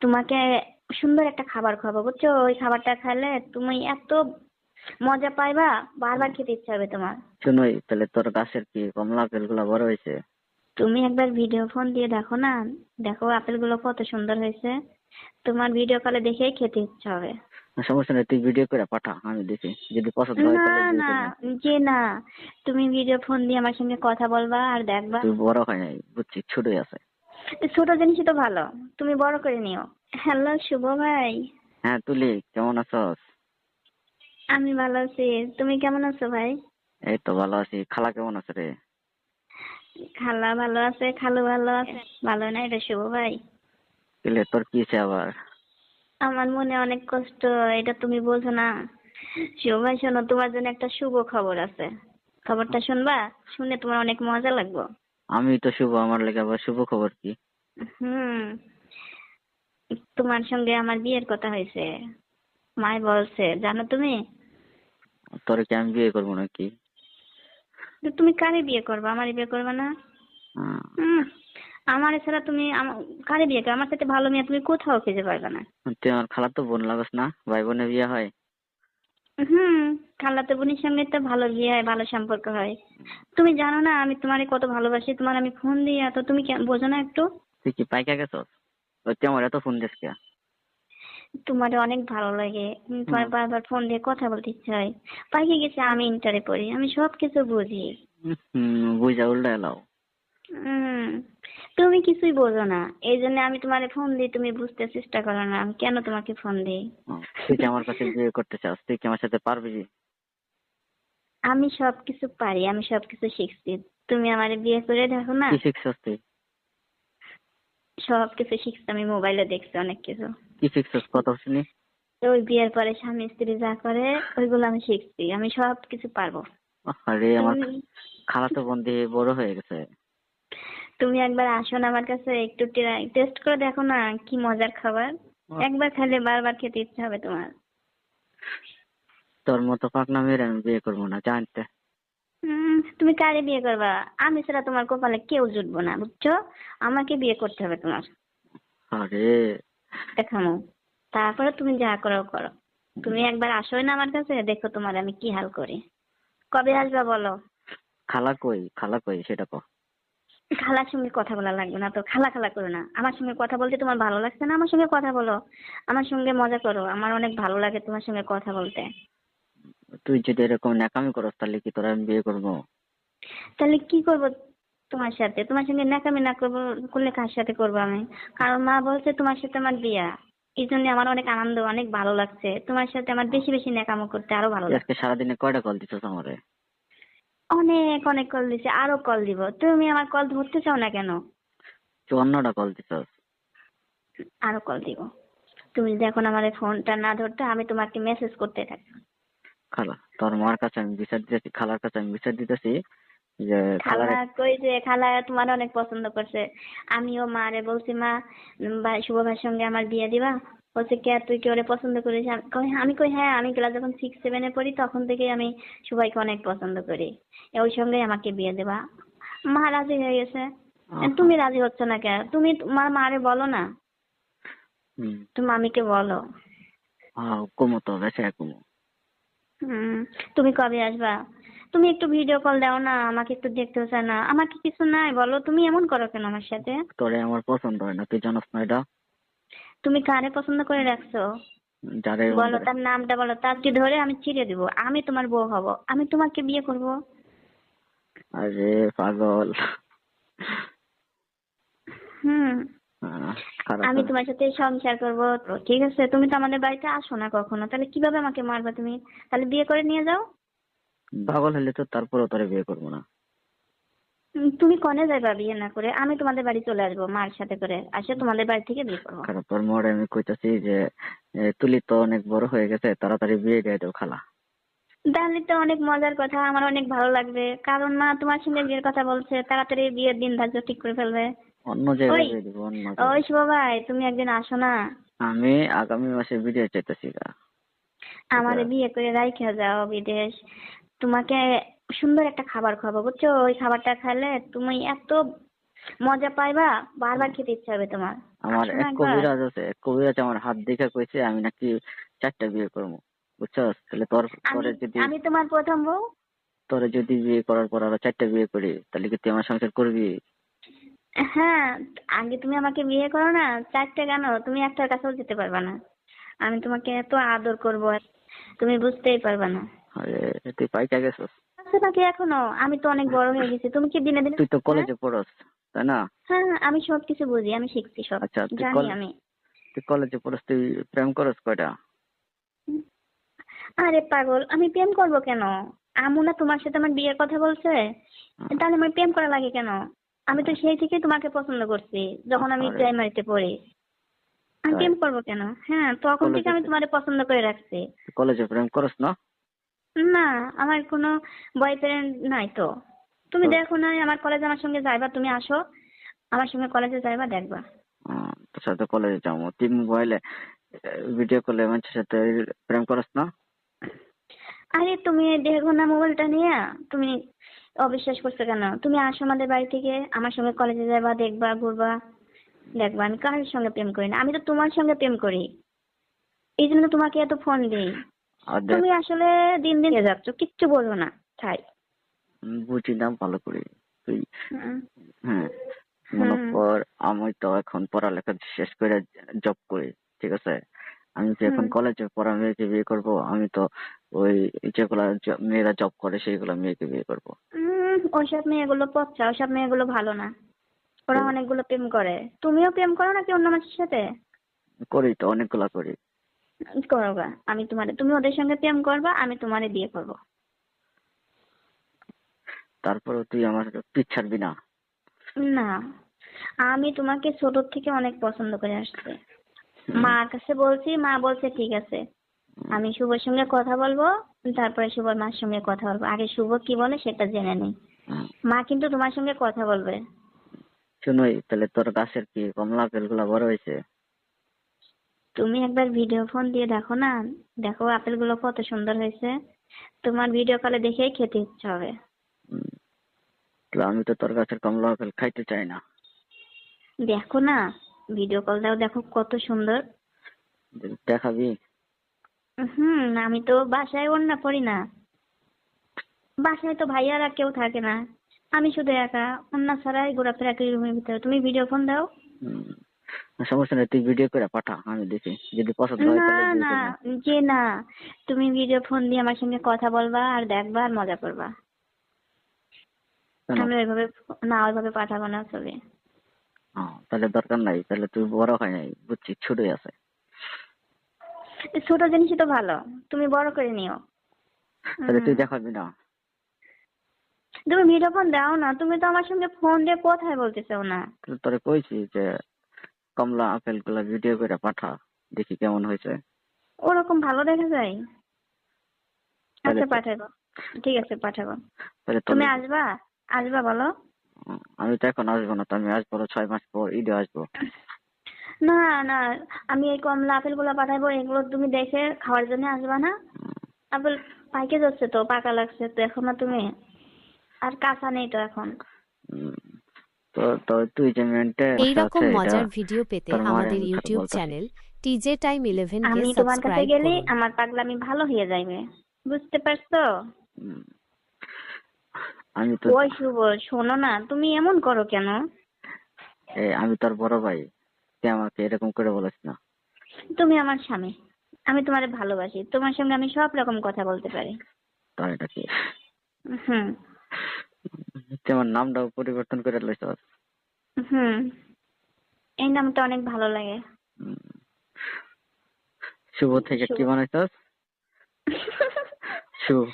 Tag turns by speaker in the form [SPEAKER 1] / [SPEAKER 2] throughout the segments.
[SPEAKER 1] তোমাকে সুন্দর একটা খাবার খাব বুঝছ? ওই খাবারটা খেলে তুমি এত মজা পাইবা বারবার খেতে ইচ্ছা হবে তোমার।
[SPEAKER 2] শুনুই তাহলে তোর গাছের কি কমলা আপেলগুলা বড় হয়েছে?
[SPEAKER 1] তুমি একবার ভিডিও ফোন দিয়ে দেখো না? দেখো আপেলগুলো কত সুন্দর হয়েছে। তোমার ভিডিও কলে দেখেই খেতে ইচ্ছা হবে।
[SPEAKER 2] সমস্যা নেই তুই ভিডিও করে পাঠা আমি দেখি। যদি পছন্দ হয়
[SPEAKER 1] না না যে না তুমি ভিডিও ফোন দিয়ে আমার সঙ্গে কথা বলবা আর দেখবা।
[SPEAKER 2] তুই বড় হয় নাই বুঝছি ছোটই আছে।
[SPEAKER 1] ছোট জিনিসই তো ভালো। তুমি বড় করে নিও। হ্যালো শুভ ভাই।
[SPEAKER 2] হ্যাঁ তুলি কেমন আছস?
[SPEAKER 1] আমি ভালো আছি। তুমি কেমন আছো ভাই?
[SPEAKER 2] এই তো ভালো আছি। খালা কেমন আছে রে?
[SPEAKER 1] খালা ভালো আছে খালু ভালো আছে। ভালো না এটা শুভ ভাই।
[SPEAKER 2] তাহলে তোর কি আবার?
[SPEAKER 1] আমার মনে অনেক কষ্ট এটা তুমি বলছো না। শুভ ভাই শোনো তোমার জন্য একটা শুভ খবর আছে। খবরটা শুনবা? শুনে তোমার অনেক মজা লাগবে।
[SPEAKER 2] আমি তো শুভ আমার লেগে আবার শুভ খবর কি?
[SPEAKER 1] হুম। তোমার সঙ্গে আমার বিয়ের কথা হয়েছে। মায় বলছে জানো তুমি?
[SPEAKER 2] তোর কি আমি বিয়ে করব নাকি?
[SPEAKER 1] তুমি কারে বিয়ে করবে? আমারই বিয়ে করবে না? হুম। আমার ছাড়া তুমি কারে বিয়ে করবে? আমার সাথে ভালো মেয়ে তুমি কোথাও খুঁজে পারবে না।
[SPEAKER 2] তুই আমার খালা তো বোন লাগস না? ভাই বোনের বিয়ে হয়?
[SPEAKER 1] হুম। খালাতো বোনের সঙ্গে তো ভালো বিয়ে হয় ভালো সম্পর্ক হয়। তুমি জানো না আমি তোমারে কত ভালোবাসি তোমার আমি ফোন দিই এত তুমি কেন- বোঝো না একটু?
[SPEAKER 2] তুই কি পাইকা গেছস? তুই আমার এত ফোন দিস কে?
[SPEAKER 1] তোমার অনেক ভালো লাগে। তোমার বারবার ফোন দিয়ে কথা বলতে ইচ্ছে হয়। পাইকে গেছে আমি ইন্টারে পড়ি আমি সব কিছু বুঝি
[SPEAKER 2] বুঝা উল্টা এলাও
[SPEAKER 1] তুমি কিছুই বোঝো না। এই জন্য আমি তোমারে ফোন দিই তুমি বুঝতে চেষ্টা করো না আমি কেন তোমাকে ফোন দিই?
[SPEAKER 2] তুই কি আমার কাছে বিয়ে করতে চাস? তুই কি আমার সাথে পারবি?
[SPEAKER 1] আমি সব কিছু পারি আমি সব কিছু শিখছি। তুমি আমারে বিয়ে করে দেখো না?
[SPEAKER 2] কি শিখছস তুই?
[SPEAKER 1] সব কিছু শিখছি আমি মোবাইলে দেখছি অনেক কিছু।
[SPEAKER 2] কি শিখছস কত শুনি
[SPEAKER 1] ওই বিয়ের পরে স্বামী স্ত্রী যা করে ওইগুলো আমি শিখছি আমি সব কিছু পারব।
[SPEAKER 2] আরে আমার
[SPEAKER 1] তুমি-
[SPEAKER 2] খালা বোন দিয়ে বড় হয়ে গেছে।
[SPEAKER 1] তুমি একবার আসো না আমার কাছে একটু টেস্ট করে দেখো না কি মজার খাবার। একবার খেলে বারবার খেতে ইচ্ছা হবে তোমার।
[SPEAKER 2] তোর মতো পাকনা মেয়ের আমি বিয়ে করব না জানতে।
[SPEAKER 1] তুমি কারে বিয়ে করবা? আমি ছাড়া তোমার কপালে কেউ জুটবো না বুঝছ? আমাকে বিয়ে করতে হবে তোমার।
[SPEAKER 2] আরে।
[SPEAKER 1] দেখামো তারপরে তুমি যা করো করো। তুমি একবার আসোই না আমার কাছে দেখো তোমার আমি কি হাল করি। কবে আসবা বলো?
[SPEAKER 2] খালা কই? খালা কই? সেটা কো
[SPEAKER 1] খালার সঙ্গে কথা বলা লাগবে না তো খালা খালা করো না। আমার সঙ্গে কথা বলতে তোমার ভালো লাগছে না? আমার সঙ্গে কথা বলো। আমার সঙ্গে মজা করো। আমার অনেক ভালো লাগে তোমার সঙ্গে কথা বলতে।
[SPEAKER 2] তুই যদি এরকম ন্যাকামি করস তাহলে কি তোরা আমি বিয়ে করব?
[SPEAKER 1] তাহলে কি করব তোমার সাথে? তোমার সঙ্গে ন্যাকামি না করব করলে কার সাথে করব আমি? কারণ মা বলছে তোমার সাথে আমার বিয়া। এই জন্য আমার অনেক আনন্দ অনেক ভালো লাগছে। তোমার সাথে আমার বেশি বেশি ন্যাকামো করতে আরও ভালো লাগছে।
[SPEAKER 2] আজকে সারাদিনে কয়টা কল দিছস আমারে?
[SPEAKER 1] অনেক অনেক কল দিছে আরও কল দিব। তুমি আমার কল ধরতে চাও না কেন?
[SPEAKER 2] চুয়ান্নটা কল দিছস
[SPEAKER 1] আরও কল দিব। তুমি যদি এখন আমার ফোনটা না ধরতে আমি তোমাকে মেসেজ করতে থাকি
[SPEAKER 2] খালা তোর মার কাছে আমি বিচার দিতেছি খালার কাছে আমি বিচার দিতেছি যে খালার
[SPEAKER 1] খালা কই যে খালা তোমার অনেক পছন্দ করছে। আমিও মারে বলছি মা ভাই শুভ ভাইয়ের সঙ্গে আমার বিয়ে দিবা? বলছে কে তুই কি ওরে পছন্দ করিস? আমি কই- হ্যাঁ আমি ক্লাস যখন সিক্স সেভেনে পড়ি তখন থেকেই আমি সুভাইকে অনেক পছন্দ করি। ওই সঙ্গে আমাকে বিয়ে দেবা। মা রাজি হয়ে গেছে। তুমি রাজি হচ্ছ না কেন তুমি তোমার মারে বলো না। তুমি মামিকে বলো।
[SPEAKER 2] হ্যাঁ কমো তো বেছে কমো।
[SPEAKER 1] হুম তুমি কবে আসবা? তুমি একটু ভিডিও কল দাও না আমাকে একটু দেখতেও চায় না। আমার কি কিছু নাই বলো তুমি এমন করো কেন আমার সাথে?
[SPEAKER 2] তোরে আমার পছন্দ হয় না তুই জানাস না এটা?
[SPEAKER 1] তুমি কারে পছন্দ করে রাখছো?
[SPEAKER 2] যারে
[SPEAKER 1] বলো তার নামটা বলো তাকে ধরে আমি ছিঁড়ে দিব। আমি তোমার বউ হব আমি তোমাকে বিয়ে করব।
[SPEAKER 2] আরে পাগল।
[SPEAKER 1] হুম। আমি তোমার সাথে সংসার করব ঠিক আছে তুমি তো আমাদের বাড়িতে আসো না কখনো তাহলে কীভাবে আমাকে মারবা তুমি? তাহলে বিয়ে করে নিয়ে যাও।
[SPEAKER 2] পাগল হলে তো তারপরেও তোরে বিয়ে করব না।
[SPEAKER 1] তুমি কনে যাইবা বিয়ে না করে? আমি তোমাদের বাড়ি চলে আসব মার সাথে করে আসে তোমাদের বাড়ি থেকে বিয়ে করব।
[SPEAKER 2] খারাপ তোর মোড়ে আমি কইতাছি যে তুলি তো অনেক বড় হয়ে গেছে তাড়াতাড়ি বিয়ে দিয়ে দেও খালা।
[SPEAKER 1] তাহলে তো অনেক মজার কথা আমার অনেক ভালো লাগবে। কারণ মা তোমার সঙ্গে বিয়ের কথা বলছে তাড়াতাড়ি বিয়ের দিন ধার্য ঠিক করে ফেলবে।
[SPEAKER 2] অন্য জায়গায়
[SPEAKER 1] ওই,
[SPEAKER 2] বিয়ে দিব অন্য
[SPEAKER 1] ওই। শুভ ভাই তুমি একদিন আসো না?
[SPEAKER 2] আমি আগামী মাসে বিয়ে চাইতেছি গা।
[SPEAKER 1] আমারে বিয়ে করে রাইখা যাও বিদেশ। তোমাকে সুন্দর একটা খাবার খাব বুঝছ? ওই খাবারটা খেলে তুমি এত মজা পাইবা বারবার খেতে ইচ্ছা হবে তোমার।
[SPEAKER 2] আমার এক কবিরাজ আছে এক কবিরাজ আমার হাত দেখে কইছে আমি নাকি চারটা বিয়ে করব বুঝছ? তাহলে তোর
[SPEAKER 1] আমি
[SPEAKER 2] যদি
[SPEAKER 1] আমি তোমার প্রথম বউ?
[SPEAKER 2] তোরে যদি বিয়ে করার পর আরও চারটা বিয়ে করি তাহলে কি তুই আমার সংসার করবি?
[SPEAKER 1] হ্যাঁ আগে তুমি আমাকে বিয়ে করো না চারটে কেন? তুমি একটার কাছেও যেতে পারবে না। আমি তোমাকে এত আদর করব তুমি বুঝতেই পারবে না।
[SPEAKER 2] আরে তুই পাইকা গেছস।
[SPEAKER 1] আছে নাকি এখনও? আমি তো অনেক বড় হয়ে গেছি। তুমি কি দিনে দিনে
[SPEAKER 2] তুই তো কলেজে পড়স তাই না?
[SPEAKER 1] হ্যাঁ হ্যাঁ, আমি সব কিছু বুঝি আমি শিখছি সব
[SPEAKER 2] আচ্ছা,
[SPEAKER 1] জানি আমি।
[SPEAKER 2] তুই কলেজে পড়স তুই প্রেম করস কয়টা?
[SPEAKER 1] আরে পাগল আমি প্রেম করব কেন? আমু না তোমার সাথে আমার বিয়ের কথা বলছে তাহলে আমার প্রেম করা লাগে কেন? আমি তো সেই থেকে তোমাকে পছন্দ করছি যখন আমি। প্রাইমারিতে পড়ি। আমি? প্রেম করব কেন? হ্যাঁ তখন থেকে আমি তোমারে পছন্দ করে রাখছি।
[SPEAKER 2] কলেজে প্রেম করস না?
[SPEAKER 1] না আমার কোনো বয়ফ্রেন্ড নাই তো। তুমি দেখো না আমার কলেজে আমার সঙ্গে যাইবা তুমি আসো। আমার সঙ্গে কলেজে যাইবা দেখবা।
[SPEAKER 2] তোর সাথে কলেজে যাব। তুই মোবাইলে ভিডিও কলে মানুষের সাথে প্রেম করস না?
[SPEAKER 1] আরে তুমি দেখো না মোবাইলটা নিয়ে তুমি অবিশ্বাস করছ কেন? তুমি আসো আমাদের বাড়ি থেকে আমার সঙ্গে কলেজে যাবা দেখবা ঘুরবা দেখবা। আমি কারোর সঙ্গে প্রেম করি না আমি তো তোমার সঙ্গে প্রেম করি। এই জন্য তোমাকে এত ফোন দিই। তুমি আসলে দিন দিন যাচ্ছ কিচ্ছু বলব না তাই।
[SPEAKER 2] বুঝি না ভালো করে তুই। হ্যাঁ মনে। কর আমি তো এখন পড়ালেখা শেষ করে জব করি ঠিক আছে? আমি তো এখন
[SPEAKER 1] হুম।
[SPEAKER 2] কলেজে পড়া মেয়েকে বিয়ে করব আমি তো ওই যেগুলা জ- মেয়েরা জব করে সেইগুলা মেয়েকে বিয়ে করব।
[SPEAKER 1] উম, ওইসব মেয়েগুলো পচা ওইসব মেয়েগুলো ভালো না। ওরা। অনেকগুলো প্রেম করে। তুমিও প্রেম করো নাকি অন্য মানুষের সাথে?
[SPEAKER 2] করি তো অনেকগুলা করি।
[SPEAKER 1] করো গা আমি তোমারে তুমি ওদের সঙ্গে প্রেম করবা আমি তোমারে বিয়ে করব।
[SPEAKER 2] তারপরে তুই আমার পিছ ছাড়বি না।
[SPEAKER 1] না আমি তোমাকে ছোট থেকে অনেক পছন্দ করে আসছি। মার কাছে বলছি মা বলছে ঠিক আছে। আমি শুভর সঙ্গে কথা বলব তারপরে শুভর মার সঙ্গে কথা বলব। আগে শুভ কি বলে সেটা জেনে নেই। মা কিন্তু তোমার সঙ্গে কথা বলবে।
[SPEAKER 2] শুনুই তাহলে তোর গাছের কি কমলা আপেলগুলা বড় হয়েছে?
[SPEAKER 1] তুমি একবার ভিডিও ফোন দিয়ে দেখো না? দেখো আপেলগুলো কত সুন্দর হয়েছে। তোমার ভিডিও কলে দেখেই খেতে ইচ্ছে হবে।
[SPEAKER 2] আমি তো তোর গাছের কমলা আপেল খাইতে চাই না।
[SPEAKER 1] দেখো না। ভিডিও কল দাও দেখো কত সুন্দর।
[SPEAKER 2] দেখাবি?
[SPEAKER 1] হুম আমি তো বাসায় অন্য পড়ি না। বাসায় তো ভাইয়ারা কেউ থাকে না। আমি শুধু একা অন্য ছাড়াই ঘোরাফেরা করি রুমের ভিতরে। তুমি ভিডিও ফোন দাও।
[SPEAKER 2] সমস্যা নেই তুই ভিডিও করে পাঠা আমি দেখি। যদি পছন্দ হয়
[SPEAKER 1] না না যে না তুমি ভিডিও ফোন দিয়ে আমার সঙ্গে কথা বলবা আর দেখবা আর মজা করবা।
[SPEAKER 2] কেন?
[SPEAKER 1] আমি ওইভাবে না ওইভাবে পাঠাবো না ছবি।
[SPEAKER 2] ও, তাহলে দরকার নাই তাহলে তুই বড় হয় নাই বুঝছি ছোটই আছে।
[SPEAKER 1] ছোট জিনিসই তো ভালো তুমি বড় করে নিও।
[SPEAKER 2] তাহলে তুই দেখাবি না
[SPEAKER 1] তুমি ভিডিও ফোন দাও না তুমি তো আমার সঙ্গে ফোন দিয়ে কোথায় বলতে চাও না
[SPEAKER 2] তোরে কইছি যে কমলা আপেলগুলা ভিডিও করে পাঠা দেখি কেমন হয়েছে।
[SPEAKER 1] ওরকম ভালো দেখা যায়? আচ্ছা পাঠাবো। ঠিক আছে পাঠাবো।
[SPEAKER 2] তাহলে
[SPEAKER 1] তুমি আসবা? আসবা বলো।
[SPEAKER 2] আমি তো এখন আসব না তো আমি আসব হলো ছয় মাস পর ঈদে আসব।
[SPEAKER 1] না না আমি এই কমলা আপেলগুলো পাঠাবো এগুলো তুমি দেখে খাওয়ার জন্য আসবা না। আপেল পাইকে যাচ্ছে তো পাকা লাগছে তো এখন না তুমি? আর কাঁচা নেই তো এখন।
[SPEAKER 2] তো তো তুই যে মেনটে
[SPEAKER 3] এইরকম মজার ভিডিও পেতে আমাদের YouTube channel TJ time eleven কে
[SPEAKER 1] আমি তোমার কাছে গেলে আমার পাগলামি ভালো হয়ে যাবে বুঝতে পারছ?
[SPEAKER 2] আমি তো
[SPEAKER 1] ওই শুভ শোনো না তুমি এমন করো কেন?
[SPEAKER 2] আমি তোর বড় ভাই তুই আমাকে এরকম করে বলিস না।
[SPEAKER 1] তুমি আমার স্বামী আমি তোমারে ভালোবাসি তোমার সঙ্গে আমি সব রকম কথা বলতে পারি।
[SPEAKER 2] তাই এটা
[SPEAKER 1] হুম।
[SPEAKER 2] তুই আমার নামটাও পরিবর্তন করে লইছ
[SPEAKER 1] হুম। এই নামটা অনেক ভালো লাগে।
[SPEAKER 2] শুভ থেকে কি। বানাইছস? শুভ।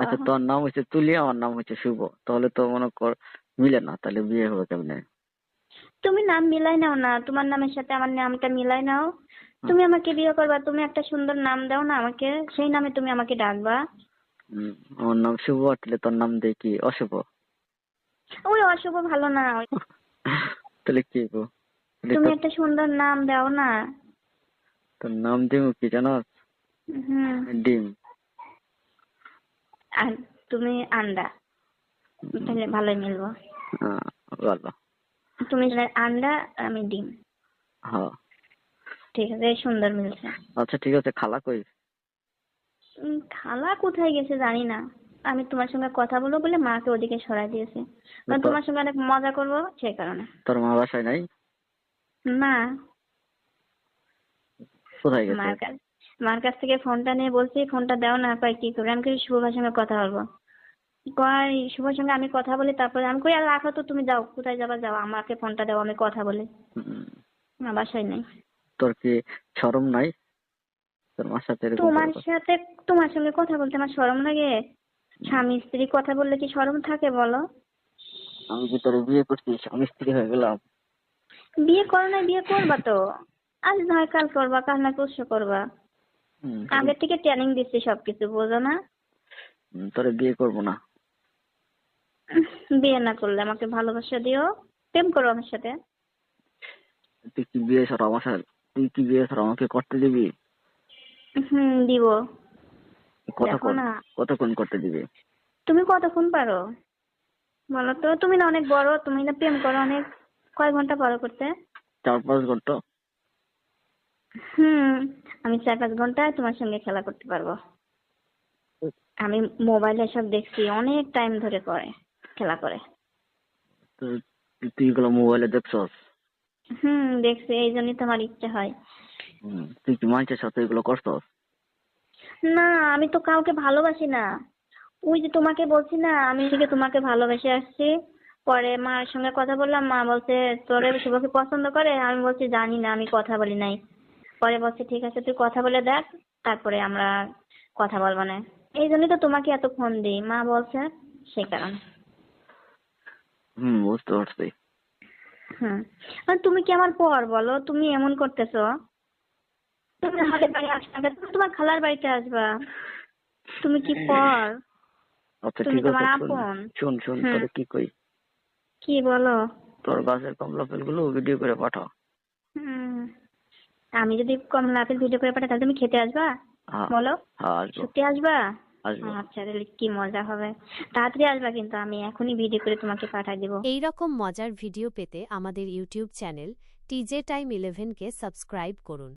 [SPEAKER 2] আচ্ছা তোর নাম হচ্ছে তুলি আমার নাম হচ্ছে শুভ। তাহলে তো মনে কর মিলে না তাহলে বিয়ে হবে কেমনে?
[SPEAKER 1] তুমি নাম মিলাই নাও না তোমার নামের সাথে আমার নামটা মিলাই নাও। তুমি আমাকে বিয়ে করবা তুমি একটা সুন্দর নাম দাও না আমাকে সেই নামে তুমি আমাকে ডাকবা।
[SPEAKER 2] আমার নাম শুভ তাহলে তোর নাম দেখি অশুভ?
[SPEAKER 1] ওই অশুভ ভালো না।
[SPEAKER 2] তাহলে কি গো?
[SPEAKER 1] তুমি একটা সুন্দর নাম দাও না।
[SPEAKER 2] তোর নাম দিব কি জানো
[SPEAKER 1] হুম।
[SPEAKER 2] ডিম।
[SPEAKER 1] আর তুমি আন্ডা। তাহলে ভালোই মিলবো।
[SPEAKER 2] ভালো
[SPEAKER 1] তুমি আন্ডা আমি ডিম।
[SPEAKER 2] হ্যাঁ।
[SPEAKER 1] ঠিক আছে সুন্দর মিলছে।
[SPEAKER 2] আচ্ছা ঠিক আছে খালা কই?
[SPEAKER 1] খালা কোথায় গেছে জানি না। আমি তোমার সঙ্গে কথা বলব বলে মাকে ওদিকে সরাই দিয়েছে।
[SPEAKER 2] তো-
[SPEAKER 1] তোমার সঙ্গে অনেক মজা করব সেই কারণে।
[SPEAKER 2] তোর মা বাসায় নাই?
[SPEAKER 1] না।
[SPEAKER 2] কোথায় গেছে?
[SPEAKER 1] মার কাছ থেকে ফোনটা নিয়ে বলছি ফোনটা দাও না। কয় কি করে? আমি কই শুভভার সঙ্গে কথা বলব। কয় শুভর সঙ্গে আমি কথা বলি তারপরে আমি কই আর রাখো তো তুমি যাও। কোথায় যাবা যাও। আমাকে ফোনটা দাও আমি কথা বলি। না বাসায় নেই।
[SPEAKER 2] তোর কি শরম নাই? তোর মার সাথে
[SPEAKER 1] তোমার সাথে তোমার সঙ্গে কথা বলতে আমার শরম লাগে। স্বামী স্ত্রী কথা বললে কি শরম থাকে বলো?
[SPEAKER 2] আমি কি তোর বিয়ে করছি স্বামী স্ত্রী হয়ে গেলাম।
[SPEAKER 1] বিয়ে করো না বিয়ে করবা তো। আজ নয় কাল করবা কাল না পরশু করবা।
[SPEAKER 2] হুম,
[SPEAKER 1] আগে থেকে ট্রেনিং দিচ্ছি সবকিছু বোঝো না?
[SPEAKER 2] হুম, তোরে বিয়ে করব না।
[SPEAKER 1] বিয়ে না করলে আমাকে ভালোবাসা দিও। প্রেম করো আমার সাথে।
[SPEAKER 2] তুই কি বিয়ে ছাড়া আমার সাথে তুই কি বিয়ে ছাড়া আমাকে করতে দিবি?
[SPEAKER 1] হুম দিব। দেখো
[SPEAKER 2] কতক্ষণ
[SPEAKER 1] না।
[SPEAKER 2] কতক্ষণ করতে দিবি?
[SPEAKER 1] তুমি কতক্ষণ পারো? বলো তো তুমি না অনেক বড় তুমি না প্রেম করো অনেক। কয় ঘণ্টা পারো করতে?
[SPEAKER 2] চার পাঁচ ঘণ্টা।
[SPEAKER 1] হুম। আমি চার পাঁচ ঘণ্টা তোমার সঙ্গে খেলা করতে পারব। আমি মোবাইলে সব দেখছি অনেক টাইম ধরে করে খেলা করে।
[SPEAKER 2] তুই এগুলো মোবাইলে দেখছস
[SPEAKER 1] হুম দেখছি এই জন্যই তো আমার ইচ্ছে হয়।
[SPEAKER 2] তুই কি মানুষের সাথে এগুলো করছস
[SPEAKER 1] না আমি তো কাউকে ভালোবাসি না। ওই যে তোমাকে বলছি না আমি থেকে তোমাকে ভালোবেসে আসছি। পরে মার সঙ্গে কথা বললাম মা বলছে তোরে শুভকে পছন্দ করে? আমি বলছি জানি না আমি কথা বলি নাই। পরে বলছে ঠিক আছে তুই কথা বলে দেখ তারপরে আমরা কথা বলব না এই জন্যই তো তোমাকে এত ফোন দিই। মা বলছে সেই কারণে।
[SPEAKER 2] হুম বুঝতে পারছি।
[SPEAKER 1] হুম। তুমি কি আমার পর বলো? তুমি এমন করতেছো? তুমি আমাদের বাড়ি আসবে তুমি তোমার খালার বাড়িতে আসবা। তুমি কি পর?
[SPEAKER 2] আচ্ছা
[SPEAKER 1] তুমি
[SPEAKER 2] ঠিক
[SPEAKER 1] তোমার
[SPEAKER 2] আছে শোন
[SPEAKER 1] আপন।
[SPEAKER 2] শোন শোন
[SPEAKER 1] হুম।
[SPEAKER 2] কি কই
[SPEAKER 1] কি বলো?
[SPEAKER 2] তোর গাছের কমলা ফুলগুলো ভিডিও করে পাঠা
[SPEAKER 1] হুম। আমি যদি কমলা আপেল ভিডিও করে পাঠাই তাহলে তুমি খেতে আসবা?
[SPEAKER 2] হ্যাঁ
[SPEAKER 1] বলো? ছুটি
[SPEAKER 2] আসবা।
[SPEAKER 1] আচ্ছা তাহলে কি মজা হবে। তাড়াতাড়ি আসবা কিন্তু আমি এখনই ভিডিও করে তোমাকে পাঠাই দেব।
[SPEAKER 3] এই রকম মজার ভিডিও পেতে আমাদের ইউটিউব চ্যানেল টিজে টাইম ইলেভেনকে সাবস্ক্রাইব করুন।